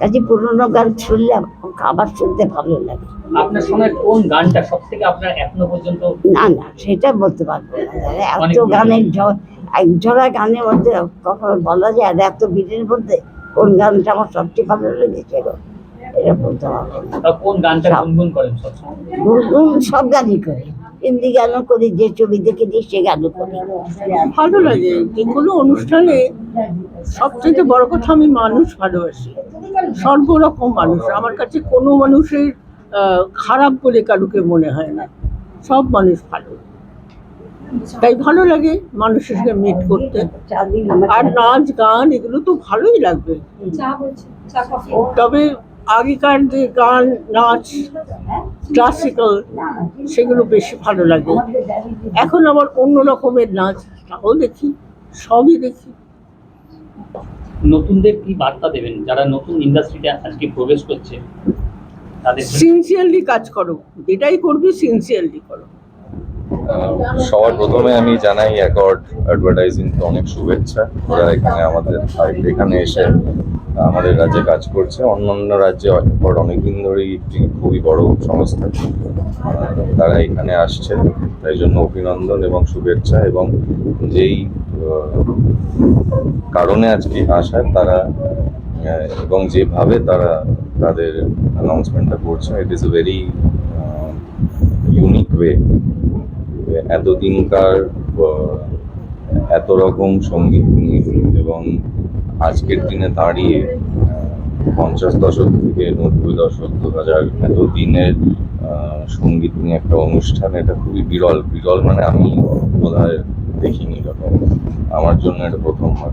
কাজে পুরনো গান শুনলে আবার শুনতে ভালো লাগে। আপনার সময় কোন গানটা সব থেকে আপনার এখনও পর্যন্ত না না সেটা বলতে পারব না এত গানের জোড়া গানের মধ্যে কখনো বলা যায় আর এত ভিড়ের মধ্যে কোন গানটা আমার সবচেয়ে ভালো লেগেছিল এটা বলতে পারব না। কোন গানটা সব। গুনগুন করেন সবসময়? গুনগুন সব গানই করি। হিন্দি গানও করি যে ছবি দেখে দিই সে গানও করি। ভালো লাগে যে কোনো অনুষ্ঠানে সবথেকে বড় কথা আমি মানুষ ভালোবাসি। সর্বরকম মানুষ। আমার কাছে কোনো মানুষের খারাপ বলে কারুকে মনে হয় না। সব মানুষ ভালো। তাই ভালো লাগে মানুষের সঙ্গে মিট করতে। আর নাচ গান এগুলো তো ভালোই লাগবে। তবে আগেকার যে গান নাচ ক্লাসিক্যাল সেগুলো বেশি ভালো লাগে। এখন আবার অন্য রকমের নাচ তাও দেখি সবই দেখি। নতুনদের কি বার্তা দেবেন? যারা নতুন ইন্ডাস্ট্রিতে আজকে প্রবেশ করছে তাদের সিনসিয়ারলি কাজ করো। যেটাই করবে সিনসিয়ারলি করো। সবার প্রথমে আমি জানাই অ্যাকর্ড অ্যাডভার্টাইজিং তো অনেক শুভেচ্ছা। ওরা এখানে আমাদের এখানে এসে আমাদের রাজ্যে কাজ করছে। অন্যান্য রাজ্যে অ্যাকর্ড অনেকদিন ধরেই একটি খুবই বড় সংস্থা। তারা এখানে আসছে। তাই জন্য অভিনন্দন এবং শুভেচ্ছা এবং যেই কারণে আজকে আসার তারা এবং যেভাবে তারা তাদের অ্যানাউন্সমেন্টটা করছে it is a very unique way এতদিনকার এত রকম সংগীত নিয়ে এবং আজকের দিনে দাঁড়িয়ে পঞ্চাশ দশক থেকে নব্বই দশক, দু হাজার এত দিনের সংগীত নিয়ে একটা অনুষ্ঠান, এটা খুবই বিরল। বিরল মানে আমি বোধ হয় দেখিনি এরকম। আমার জন্য এটা প্রথমবার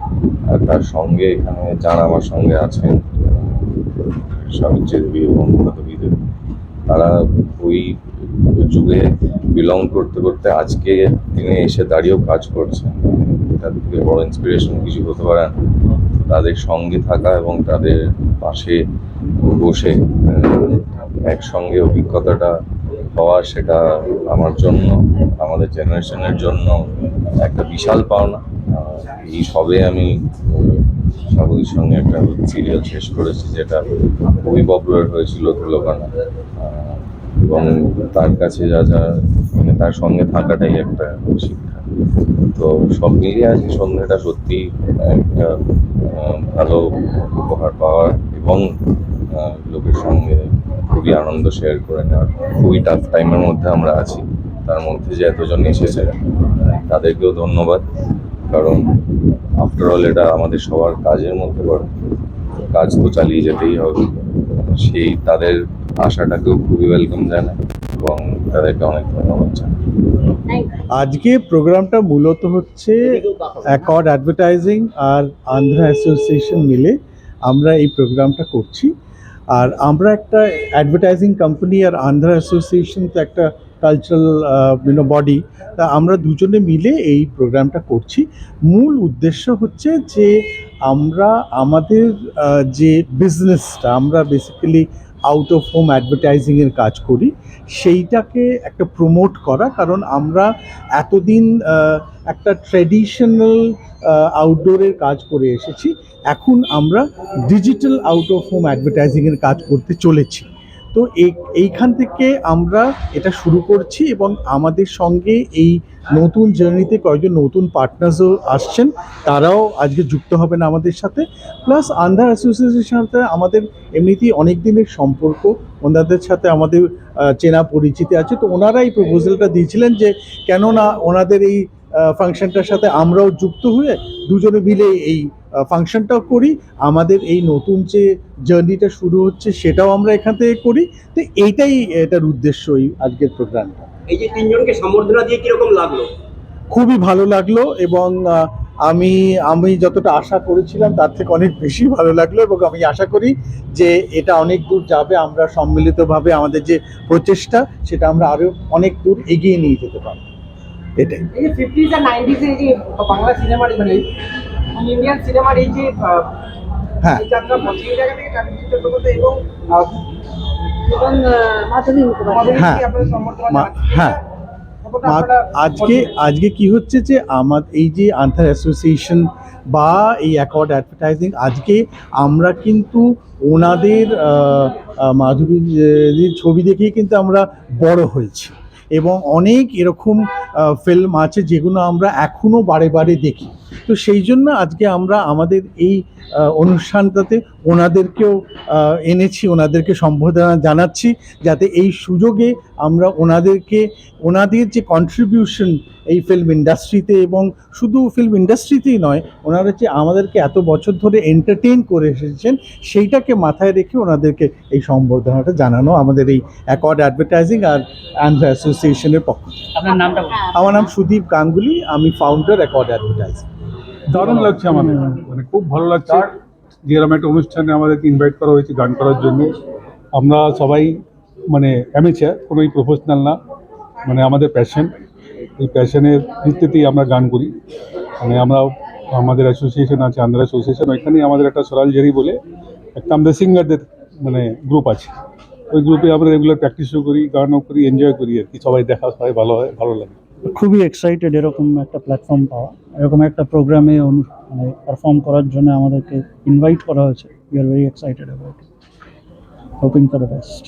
আর তার সঙ্গে এখানে যারা আমার সঙ্গে আছেন স্বামীর দেবী এবং তারা ওই যুগে বিলং করতে করতে আজকে দিনে এসে দাঁড়িয়েও কাজ করছেন। তার থেকে বড় ইন্সপিরেশন কিছু হতে পারে তাদের সঙ্গে থাকা এবং তাদের পাশে বসে একসঙ্গে অভিজ্ঞতাটা হওয়া সেটা আমার জন্য, আমাদের জেনারেশনের জন্য একটা বিশাল পাওনা। এই সবে আমি স্বাভাবিক সঙ্গে একটা সিরিয়াল শেষ করেছি যেটা খুবই পপুলার হয়েছিল তুলকানা এবং তার কাছে যা যা মানে তার সঙ্গে থাকাটাই একটা শিক্ষা। তো সব মিলিয়ে আজকে সন্ধ্যাটা সত্যি একটা ভালো উপহার পাওয়ার এবং লোকের সঙ্গে খুবই আনন্দ শেয়ার করে নেওয়ার। খুবই টাফ টাইমের মধ্যে আমরা আছি। তার মধ্যে যে এতজন এসেছে, তাদেরকেও ধন্যবাদ। কারণ আফটার অল এটা আমাদের সবার কাজের মধ্যে পড়ে কাজ তো চালিয়ে যেতেই হবে। সেই তাদের আশাটাকেও খুবই ওয়েলকাম জানাই এবং তাদেরকে অনেক ধন্যবাদ জানাই। আজকে প্রোগ্রামটা মূলত হচ্ছে অ্যাকর্ড অ্যাডভার্টাইজিং আর আন্ধ্রা অ্যাসোসিয়েশন মিলে আমরা এই প্রোগ্রামটা করছি। আর আমরা একটা অ্যাডভার্টাইজিং কোম্পানি আর আন্ধ্রা অ্যাসোসিয়েশন তো একটা কালচারাল ইউনো বডি তা আমরা দুজনে মিলে এই প্রোগ্রামটা করছি। মূল উদ্দেশ্য হচ্ছে যে আমরা আমাদের যে বিজনেসটা আমরা বেসিক্যালি আউট অফ হোম অ্যাডভার্টাইজিংয়ের কাজ করি। সেইটাকে একটা প্রমোট করা, কারণ আমরা এতদিন একটা ট্রেডিশনাল আউটডোরের কাজ করে এসেছি। এখন আমরা ডিজিটাল আউট অফ হোম অ্যাডভার্টাইজিংয়ের কাজ করতে চলেছি। তো এই, এইখান থেকে আমরা এটা শুরু করছি এবং আমাদের সঙ্গে এই নতুন জার্নিতে কয়েকজন নতুন পার্টনার্সও আসছেন। তারাও আজকে যুক্ত হবেন আমাদের সাথে। প্লাস আন্ধ্রা অ্যাসোসিয়েশনের সাথে আমাদের এমনিতেই অনেক দিনের সম্পর্ক। ওনাদের সাথে আমাদের চেনা পরিচিতি আছে। তো ওনারা এই প্রপোজালটা দিয়েছিলেন যে, কেননা ওনাদের এই ফাংশনটার সাথে আমরাও যুক্ত হয়ে দুজনে মিলে এই ফাংশনটাও করি। আমাদের এই নতুন যে জার্নিটা শুরু হচ্ছে সেটাও আমরা এখান থেকে করি। তো এইটাই এটার উদ্দেশ্য এই আজকের প্রোগ্রামটা এই যে তিনজনকে সম্বর্ধনা দিয়ে কীরকম লাগল? খুবই ভালো লাগল এবং আমি আমি যতটা আশা করেছিলাম তার থেকে অনেক বেশি ভালো লাগল এবং আমি আশা করি যে এটা অনেক দূর যাবে আমরা সম্মিলিতভাবে আমাদের যে প্রচেষ্টা সেটা আমরা আরও অনেক দূর এগিয়ে নিয়ে যেতে পারব। এটাই। এই যে ফিফটিজ আর নাইনটিজ এই যে বাংলা সিনেমার মানে ইন্ডিয়ান সিনেমার এই যে হ্যাঁ। যাত্রা জায়গা থেকে চট্টোপাধ্যায় এবং হ্যাঁ। মা- হ্যাঁ। মা- আজকে আজকে কি হচ্ছে যে আমার এই যে আন্থার অ্যাসোসিয়েশন বা এই অ্যাকর্ড অ্যাডভার্টাইজিং আজকে আমরা কিন্তু ওনাদের আহ, ছবি দেখেই কিন্তু আমরা বড় হয়েছি। এবং অনেক এরকম ফিল্ম আছে যেগুলো আমরা এখনও বারে বারে দেখি। তো সেই জন্য আজকে আমরা আমাদের এই অনুষ্ঠানটাতে ওনাদেরকেও এনেছি ওনাদেরকে সম্বোধনা জানাচ্ছি যাতে এই সুযোগে আমরা ওনাদেরকে ওনাদের যে কন্ট্রিবিউশন এই ফিল্ম ইন্ডাস্ট্রিতে এবং শুধু ফিল্ম ইন্ডাস্ট্রিতেই নয় ওনারা যে আমাদেরকে এত বছর ধরে এন্টারটেইন করে এসেছেন সেইটাকে মাথায় রেখে ওনাদেরকে এই সম্বর্ধনাটা জানানো আমাদের এই অ্যাকর্ড অ্যাডভার্টাইজিং আর আন্ধ্রা অ্যাসোসিয়েশনের পক্ষ থেকে। আপনার নামটা আমার নাম সুদীপ গাঙ্গুলি আমি ফাউন্ডার অ্যাকর্ড অ্যাডভার্টাইজিং দারুণ লাগছে আমাদের। মানে খুব ভালো লাগছে। যে এরকম একটা অনুষ্ঠানে আমাদেরকে ইনভাইট করা হয়েছে গান করার জন্য। আমরা সবাই মানে অ্যামেচার কোনোই প্রফেশনাল না। মানে আমাদের প্যাশন এই প্যাশনের ভিত্তিতেই আমরা গান করি। মানে আমরা আমাদের অ্যাসোসিয়েশন আছে আন্ধ্রা অ্যাসোসিয়েশন ওইখানেই আমাদের একটা সরাল জেরি বলে একটা আমাদের সিঙ্গারদের মানে গ্রুপ আছে। ওই গ্রুপে আমরা রেগুলার প্র্যাকটিসও করি গানও করি এনজয় করি আর কি। সবাই দেখা সবাই ভালো হয় ভালো লাগে। খুবই এক্সাইটেড এরকম একটা প্ল্যাটফর্ম পাওয়া এরকম একটা প্রোগ্রামে মানে পারফর্ম করার জন্য আমাদেরকে ইনভাইট করা হয়েছে we are very excited about hoping for the best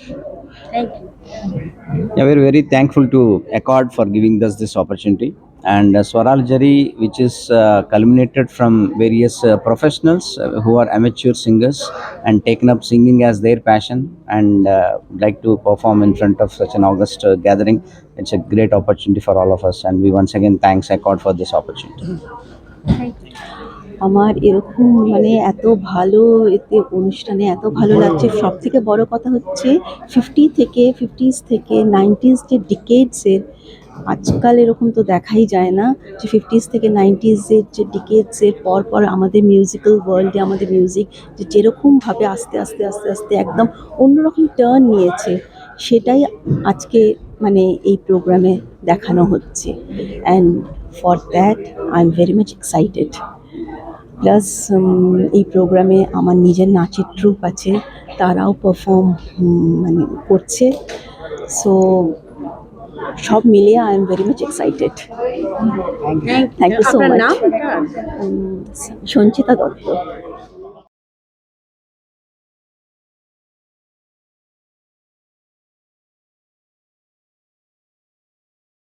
Yeah, we're very thankful to Accord for giving us this opportunity. And uh, Swaral Jari, which is uh, culminated from various uh, professionals uh, who are amateur singers and taken up singing as their passion and uh, would like to perform in front of such an august uh, gathering. It's a great opportunity for all of us, and we once again thanks Accord for this opportunity. আমার এরকম মানে এত ভালো এতে অনুষ্ঠানে এত ভালো লাগছে সব থেকে বড় কথা হচ্ছে ফিফটি থেকে ফিফটিস থেকে নাইনটিস যে ডিকেডসের আজকাল এরকম তো দেখাই যায় না যে ফিফটিস থেকে নাইনটিসের যে ডিকেটসের পর পর আমাদের মিউজিক্যাল ওয়ার্ল্ডে আমাদের মিউজিক যে যেরকমভাবে আস্তে আস্তে আস্তে আস্তে একদম অন্যরকম টার্ন নিয়েছে সেটাই আজকে মানে এই প্রোগ্রামে দেখানো হচ্ছে। And for that I am very much excited plus এই প্রোগ্রামে আমার নিজের নাচের ট্রুপ আছে তারাও পারফর্ম মানে করছে। সো সব মিলিয়ে I am very much excited thank you so much Sanchita Dutta.